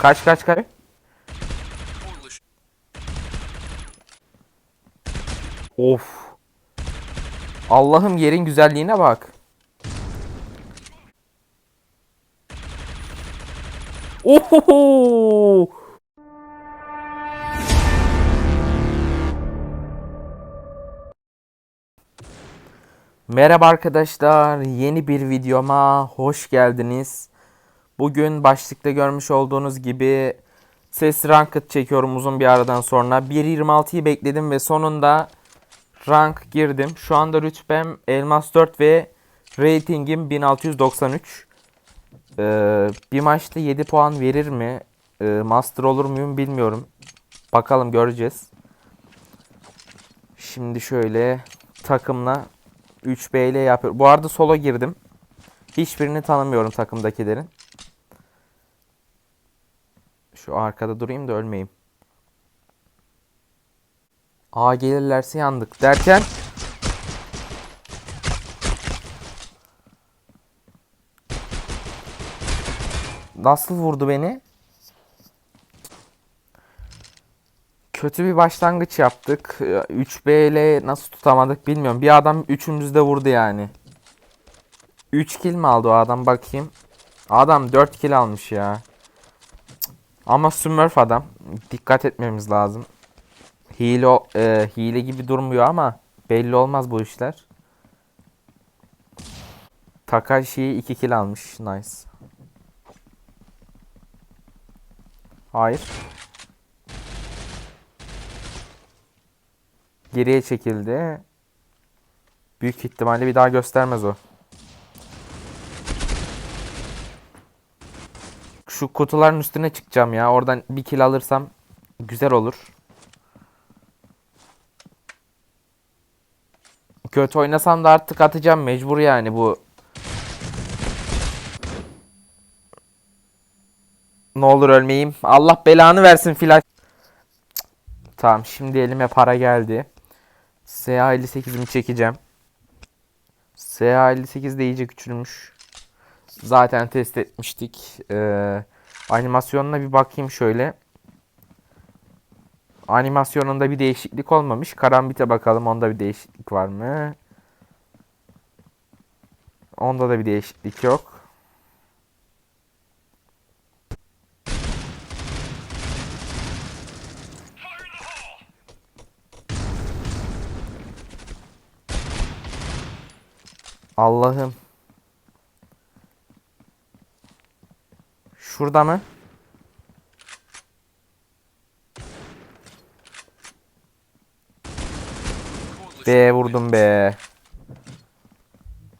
Kaç kaç kaç. Of. Allah'ım yerin güzelliğine bak. Ohoho! Merhaba arkadaşlar. Yeni bir videoma hoş geldiniz. Bugün başlıkta görmüş olduğunuz gibi ses ranked çekiyorum uzun bir aradan sonra. 1.26'yı bekledim ve sonunda rank girdim. Şu anda rütbem elmas 4 ve ratingim 1693. Ee, bir maçta 7 puan verir mi? Ee, master olur muyum bilmiyorum. Bakalım göreceğiz. Şimdi şöyle takımla 3B ile yapıyorum. Bu arada solo girdim. Hiçbirini tanımıyorum takımdakilerin. Şu arkada durayım da ölmeyeyim. A gelirlerse yandık derken Nasıl vurdu beni? Kötü bir başlangıç yaptık. 3B ile nasıl tutamadık bilmiyorum. Bir adam üçümüzü de vurdu yani. 3 kill mi aldı o adam bakayım. Adam 4 kill almış ya. Ama Smurf adam. Dikkat etmemiz lazım. Hile, e, hile gibi durmuyor ama belli olmaz bu işler. Takashi 2 kill almış. Nice. Hayır. Geriye çekildi. Büyük ihtimalle bir daha göstermez o. Şu kutuların üstüne çıkacağım ya. Oradan bir kill alırsam güzel olur. Kötü oynasam da artık atacağım mecbur yani bu. Ne olur ölmeyeyim. Allah belanı versin. Cık. Tamam şimdi elime para geldi. SH58'imi çekeceğim. SH58 de iyice küçülmüş. Zaten test etmiştik. Ee, animasyonuna bir bakayım şöyle. Animasyonunda bir değişiklik olmamış. Karambit'e bakalım onda bir değişiklik var mı? Onda da bir değişiklik yok. Allah'ım. Şurada mı? B vurdum be.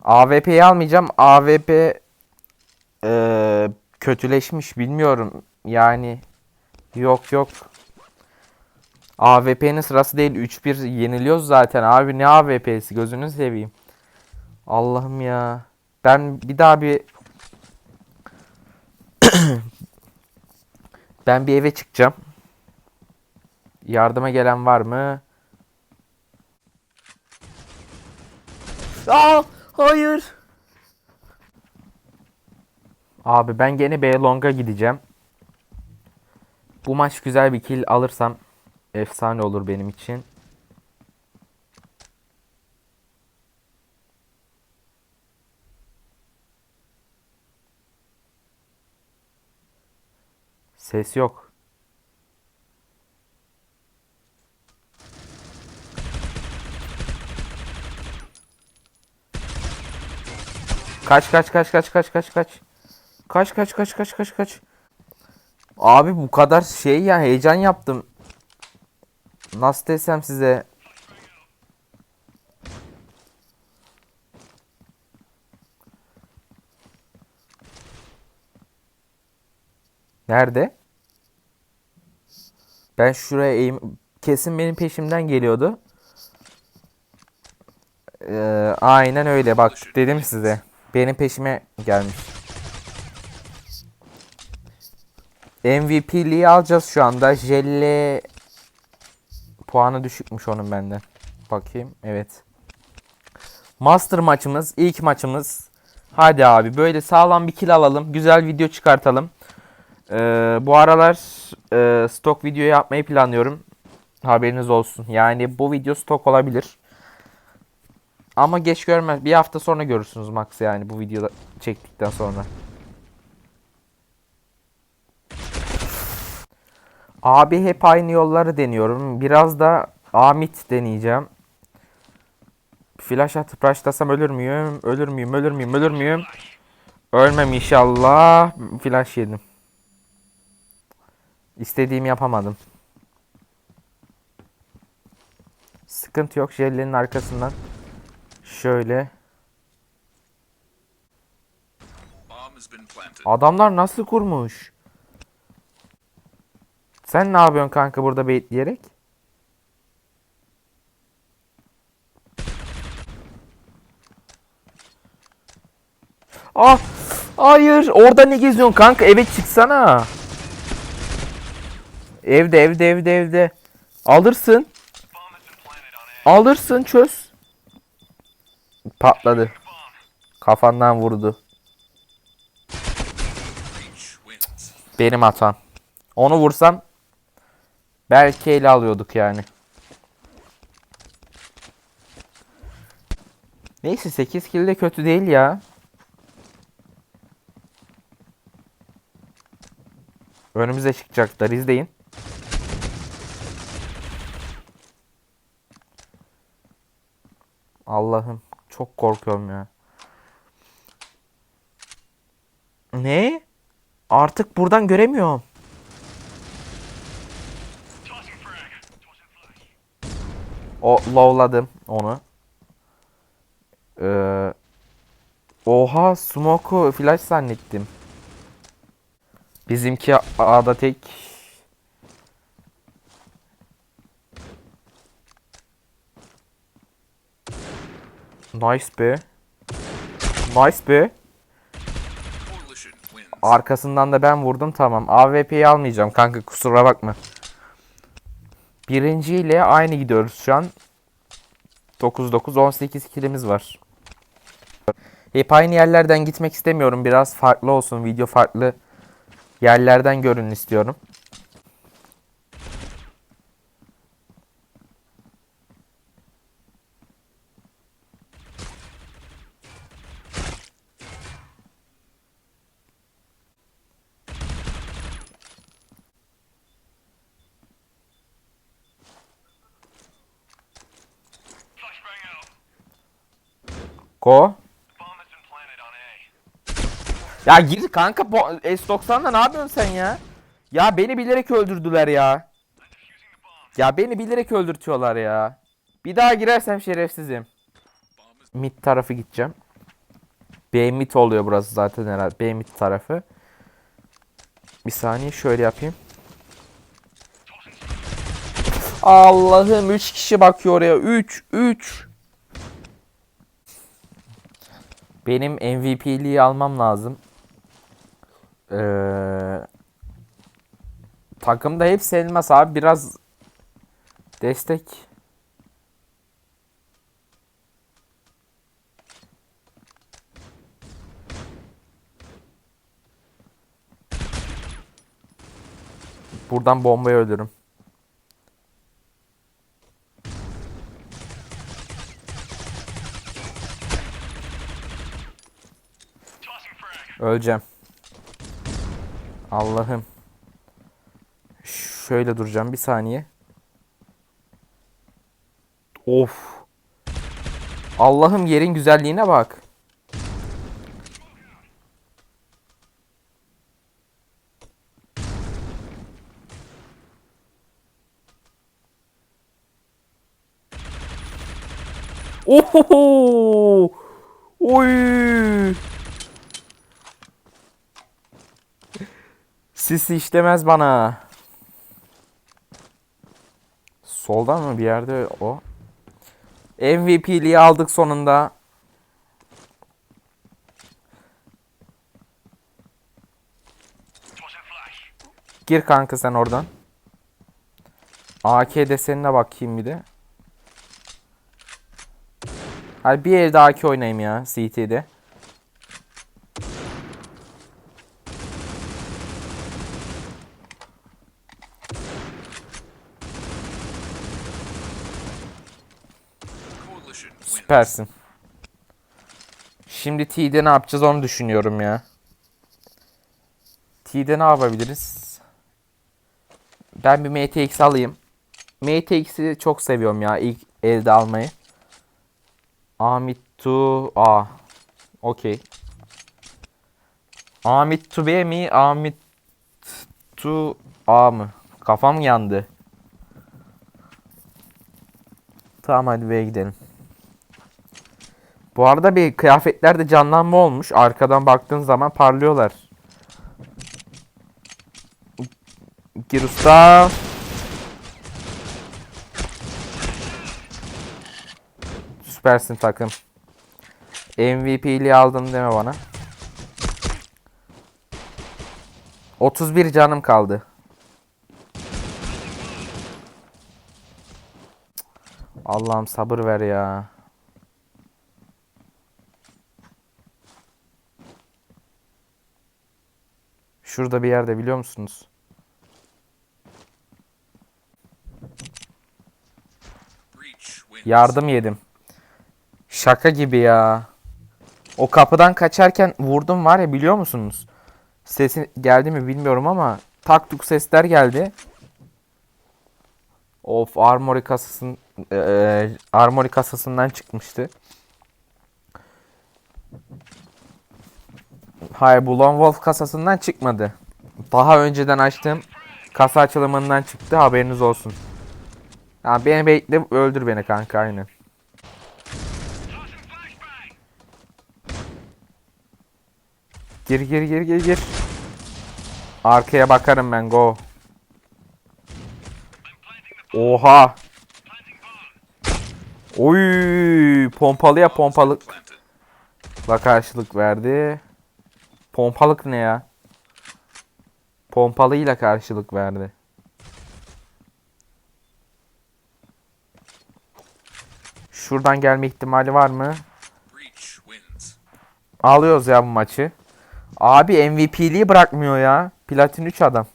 AWP'yi almayacağım. AWP eee, kötüleşmiş bilmiyorum. Yani yok yok. AWP'nin sırası değil. 3-1 yeniliyoruz zaten. Abi ne AWP'si gözünü seveyim. Allah'ım ya. Ben bir daha bir ben bir eve çıkacağım. Yardıma gelen var mı? Aa, hayır. Abi ben gene B Long'a gideceğim. Bu maç güzel bir kill alırsam efsane olur benim için. Ses yok. Kaç kaç kaç kaç kaç kaç kaç. Kaç kaç kaç kaç kaç kaç. Abi bu kadar şey ya heyecan yaptım. Nasıl desem size. Nerede? Ben şuraya eğim... Kesin benim peşimden geliyordu. Ee, aynen öyle bak dedim size. Benim peşime gelmiş. MVP'liği alacağız şu anda. Jelle puanı düşükmüş onun benden. Bakayım. Evet. Master maçımız. ilk maçımız. Hadi abi böyle sağlam bir kill alalım. Güzel video çıkartalım. Ee, bu aralar e, stok video yapmayı planlıyorum. Haberiniz olsun. Yani bu video stok olabilir. Ama geç görmez. Bir hafta sonra görürsünüz max yani bu videoda çektikten sonra. Abi hep aynı yolları deniyorum. Biraz da Amit deneyeceğim. Flash atıp rushlasam ölür müyüm? Ölür müyüm? Ölür müyüm? Ölür müyüm? Ölmem inşallah. Flash yedim. İstediğimi yapamadım. Sıkıntı yok. Jellerin arkasından şöyle. Adamlar nasıl kurmuş? Sen ne yapıyorsun kanka burada bekleyerek? Ah! Hayır! Orada ne geziyorsun kanka? Eve çıksana. Evde evde evde evde. Alırsın. Alırsın çöz. Patladı. Kafandan vurdu. Benim hatam. Onu vursam belki ele alıyorduk yani. Neyse 8 kill de kötü değil ya. Önümüze çıkacaklar izleyin. Allah'ım çok korkuyorum ya. Ne? Artık buradan göremiyorum. O lowladım onu. Ee, oha smoke'u flash zannettim. Bizimki A'da tek. Nice be. Nice be. Arkasından da ben vurdum tamam. AWP'yi almayacağım kanka kusura bakma. Birinciyle aynı gidiyoruz şu an. 9-9-18 kilimiz var. Hep aynı yerlerden gitmek istemiyorum. Biraz farklı olsun. Video farklı yerlerden görün istiyorum. Go. Ya gir kanka bu S90'da ne yapıyorsun sen ya? Ya beni bilerek öldürdüler ya. Ya beni bilerek öldürtüyorlar ya. Bir daha girersem şerefsizim. Mid tarafı gideceğim. B mid oluyor burası zaten herhalde. B mid tarafı. Bir saniye şöyle yapayım. Allah'ım 3 kişi bakıyor oraya. 3 3 Benim MVP'liği almam lazım. Ee, takımda hepsi elmas abi. Biraz destek. Buradan bombayı ölürüm. Öleceğim. Allah'ım. Şöyle duracağım bir saniye. Of. Allah'ım yerin güzelliğine bak. Oho! Oy! Sisi işlemez bana. Soldan mı bir yerde o? MVP'liği aldık sonunda. Gir kanka sen oradan. AK desenine bakayım bir de. Hadi bir evde AK oynayayım ya CT'de. Süpersin. Şimdi T'de ne yapacağız onu düşünüyorum ya. T'de ne yapabiliriz? Ben bir MTX alayım. MTX'i çok seviyorum ya ilk elde almayı. Amit to A. Okey. Amit to B mi? Amit to A mı? Kafam yandı. Tamam hadi B'ye gidelim. Bu arada bir kıyafetlerde canlanma olmuş. Arkadan baktığın zaman parlıyorlar. Gir usta. Süpersin takım. MVP'liği aldım deme bana. 31 canım kaldı. Allah'ım sabır ver ya. Şurada bir yerde biliyor musunuz? Yardım yedim. Şaka gibi ya. O kapıdan kaçarken vurdum var ya biliyor musunuz? Sesi geldi mi bilmiyorum ama tak tuk sesler geldi. Of armory kasasın eee armory kasasından çıkmıştı. Hayır bu Lone Wolf kasasından çıkmadı. Daha önceden açtığım kasa açılımından çıktı haberiniz olsun. Ya beni bekle öldür beni kanka aynen. Gir gir gir gir gir. Arkaya bakarım ben go. Oha. Oy pompalıya pompalıkla Planted. karşılık verdi. Pompalık ne ya? Pompalıyla karşılık verdi. Şuradan gelme ihtimali var mı? Alıyoruz ya bu maçı. Abi MVP'liği bırakmıyor ya. Platin 3 adam.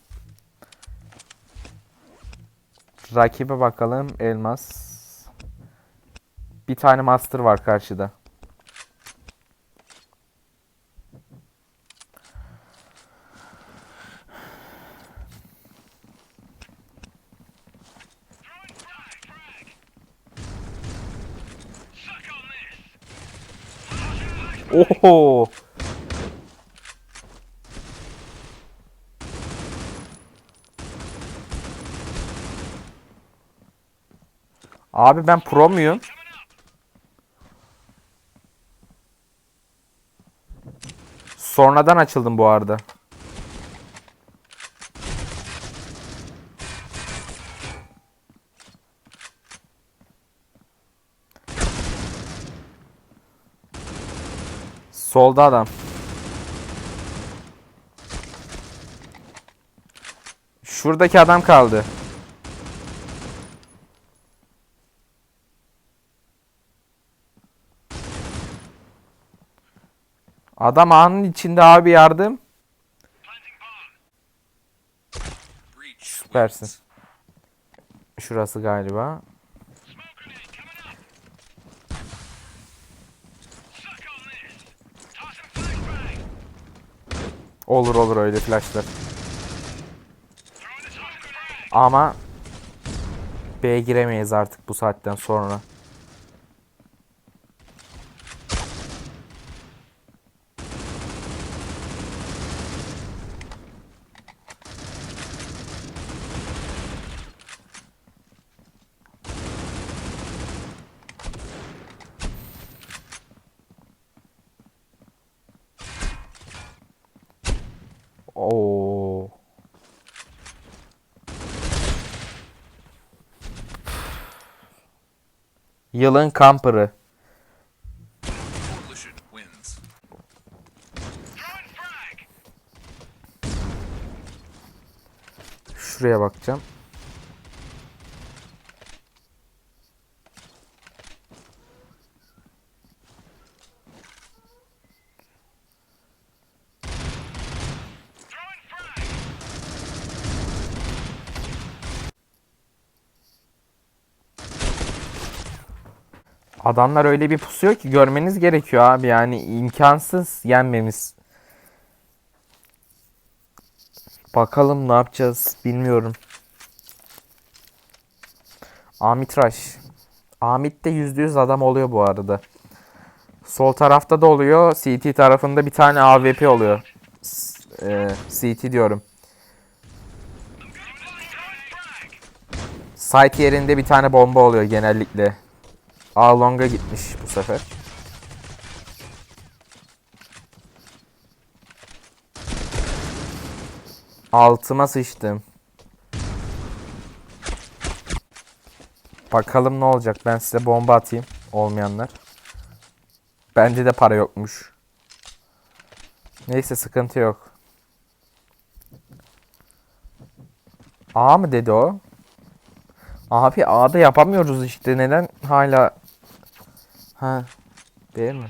Rakibe bakalım. Elmas. Bir tane master var karşıda. Oho. Abi ben pro muyum? Sonradan açıldım bu arada. Solda adam. Şuradaki adam kaldı. Adam anın içinde abi yardım. Süpersin. Şurası galiba. Olur olur öyle flashlar. Ama B'ye giremeyiz artık bu saatten sonra. Yılın wins. Şuraya bakacağım. Adamlar öyle bir pusuyor ki görmeniz gerekiyor abi. Yani imkansız yenmemiz. Bakalım ne yapacağız bilmiyorum. Amitraş. Amit'te %100 adam oluyor bu arada. Sol tarafta da oluyor. CT tarafında bir tane AWP oluyor. S- e, CT diyorum. Site yerinde bir tane bomba oluyor genellikle. A long'a gitmiş bu sefer. Altıma sıçtım. Bakalım ne olacak. Ben size bomba atayım. Olmayanlar. Bende de para yokmuş. Neyse sıkıntı yok. A mı dedi o? Abi A'da yapamıyoruz işte. Neden hala... Ha. B mi?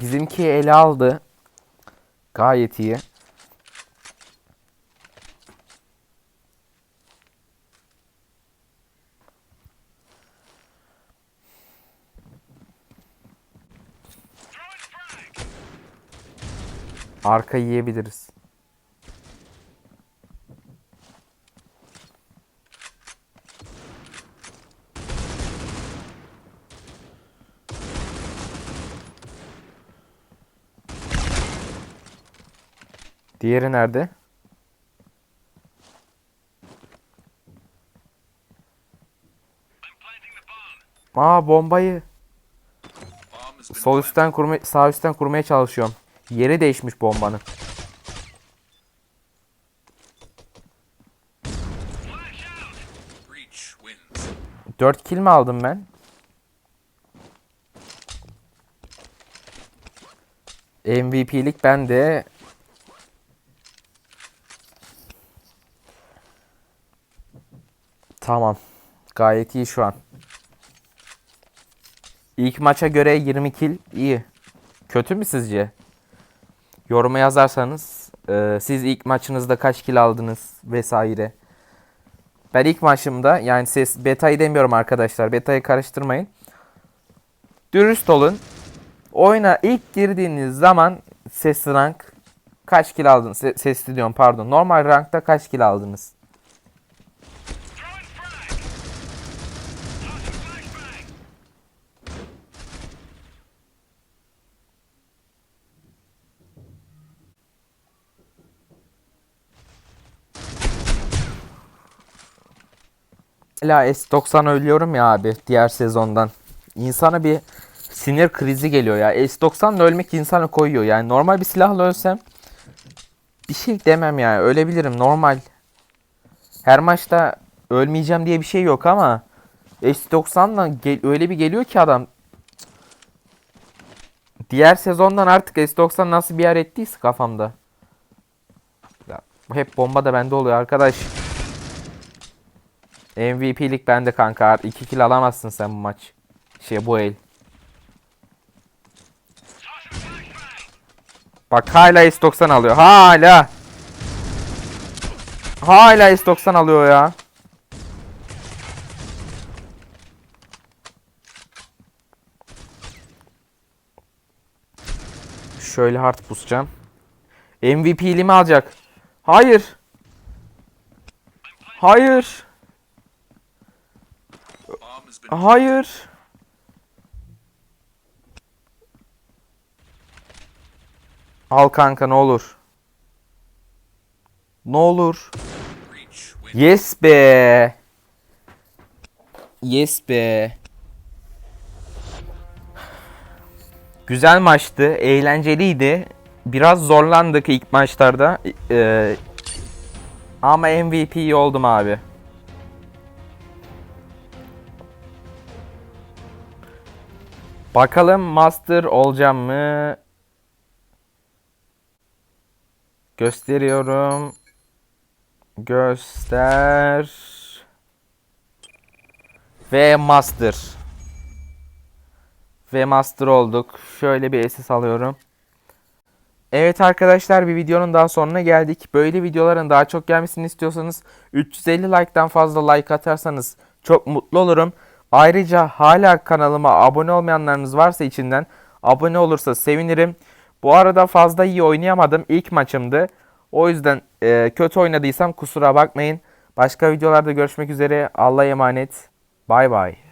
Bizimki ele aldı. Gayet iyi. Arka yiyebiliriz. Diğeri nerede? Aa bombayı sol üstten kurma sağ üstten kurmaya çalışıyorum. Yeri değişmiş bombanın. 4 kill mi aldım ben? MVP'lik bende. Tamam. Gayet iyi şu an. İlk maça göre 20 kill iyi. Kötü mü sizce? Yoruma yazarsanız e, siz ilk maçınızda kaç kill aldınız vesaire. Ben ilk maçımda yani ses beta'yı demiyorum arkadaşlar. Beta'yı karıştırmayın. Dürüst olun. Oyuna ilk girdiğiniz zaman ses rank kaç kill aldınız? Se- sesli diyorum pardon. Normal rankta kaç kill aldınız? Hala S90 ölüyorum ya abi diğer sezondan. İnsana bir sinir krizi geliyor ya. S90'la ölmek insanı koyuyor. Yani normal bir silahla ölsem bir şey demem yani. Ölebilirim normal. Her maçta ölmeyeceğim diye bir şey yok ama S90'la gel- öyle bir geliyor ki adam. Diğer sezondan artık S90 nasıl bir yer ettiyse kafamda. Ya, hep bomba da bende oluyor arkadaş. MVP'lik bende kanka. 2 kill alamazsın sen bu maç. Şey bu el. Bak hala S90 alıyor. Hala. Hala S90 alıyor ya. Şöyle hard pusacağım. MVP'liğimi alacak. Hayır. Hayır. Hayır. Al kanka ne olur. Ne olur. Yes be. Yes be. Güzel maçtı, eğlenceliydi. Biraz zorlandık ilk maçlarda. Ee, ama MVP oldum abi. Bakalım master olacağım mı? Gösteriyorum. Göster. Ve master. Ve master olduk. Şöyle bir SS alıyorum. Evet arkadaşlar bir videonun daha sonuna geldik. Böyle videoların daha çok gelmesini istiyorsanız 350 like'tan fazla like atarsanız çok mutlu olurum. Ayrıca hala kanalıma abone olmayanlarınız varsa içinden abone olursa sevinirim. Bu arada fazla iyi oynayamadım. İlk maçımdı. O yüzden e, kötü oynadıysam kusura bakmayın. Başka videolarda görüşmek üzere. Allah'a emanet. Bay bay.